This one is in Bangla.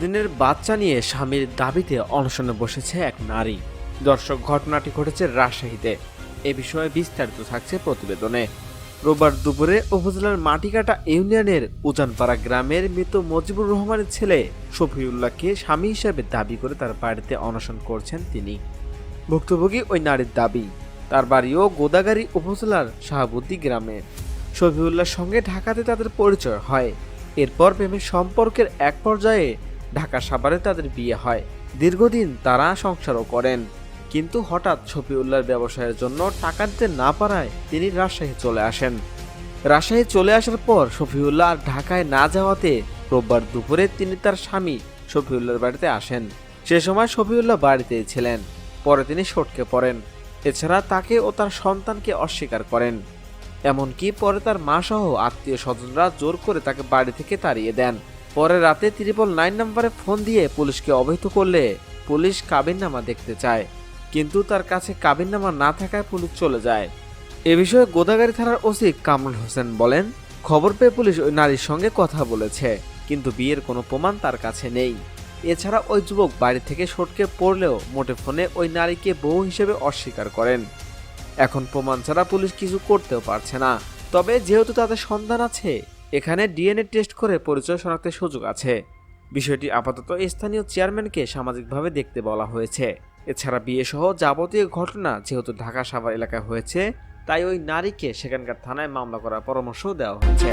দিনের বাচ্চা নিয়ে স্বামীর দাবিতে অনশনে বসেছে এক নারী। দর্শক, ঘটনাটি ঘটেছে রাজশাহীতে। এ বিষয়ে বিস্তারিত থাকছে প্রতিবেদনে। রোববার দুপুরে উপজেলার মাটিকাটা ইউনিয়নের উজানপাড়া গ্রামের মৃত মজিবুর রহমানের ছেলে শফিউল্লাহকে স্বামী হিসাবে দাবি করে তার বাড়িতে অনশন করছেন তিনি। ভুক্তভোগী ওই নারীর দাবি, তার বাড়িও গোদাগাড়ি উপজেলার শাহাবুদ্দি গ্রামে। শফিউল্লাহর সঙ্গে ঢাকাতে তাদের পরিচয় হয়। এরপর প্রেমের সম্পর্কের এক পর্যায়ে ঢাকা সাভারে তাদের বিয়ে হয়। দীর্ঘদিন তারা সংসারও করেন। কিন্তু হঠাৎ শফিউল্লাহর ব্যবসায়ের জন্য টাকা দিতে না পারায় তিনি রাজশাহী চলে আসেন। রাজশাহী চলে আসার পর শফিউল্লাহ ঢাকায় না যাওয়াতে রোববার দুপুরে তিনি তার স্বামী শফিউল্লাহর বাড়িতে আসেন। সে সময় শফিউল্লাহ বাড়িতেই ছিলেন। পরে তিনি সটকে পড়েন। এছাড়া তাকে ও তার সন্তানকে অস্বীকার করেন। এমনকি পরে তার মা সহ আত্মীয় স্বজনরা জোর করে তাকে বাড়ি থেকে তাড়িয়ে দেন। পরে রাতে ত্রিপল নাইন নম্বরে ফোন দিয়ে পুলিশকে অবহিত করলে পুলিশ কাবিননামা দেখতে চায়, কিন্তু তার কাছে কাবিননামা না থাকায় পুলিশ চলে যায়। এ বিষয়ে গোদাগাড়ি থানার ওসি কামরুল হোসেন বলেন, খবর পেয়ে পুলিশ ওই নারীর সঙ্গে কথা বলেছে, কিন্তু বিয়ের কোনো প্রমাণ তার কাছে নেই। এছাড়া ওই যুবক বাড়ি থেকে সটকে পড়লেও মোটে ফোনে ওই নারীকে বউ হিসেবে অস্বীকার করেন। এখন প্রমাণ ছাড়া পুলিশ কিছু করতেও পারছে না, তবে যেহেতু তাদের সন্ধান আছে এখানে ডিএনএ টেস্ট করে পরিচয় শনাক্তের সুযোগ আছে। বিষয়টি আপাতত স্থানীয় চেয়ারম্যানকে সামাজিকভাবে দেখতে বলা হয়েছে। এছাড়া বিয়ে সহ যাবতীয় ঘটনা যেহেতু ঢাকা সাভার এলাকায় হয়েছে, তাই ওই নারীকে সেখানকার থানায় মামলা করার পরামর্শ দেওয়া হয়েছে।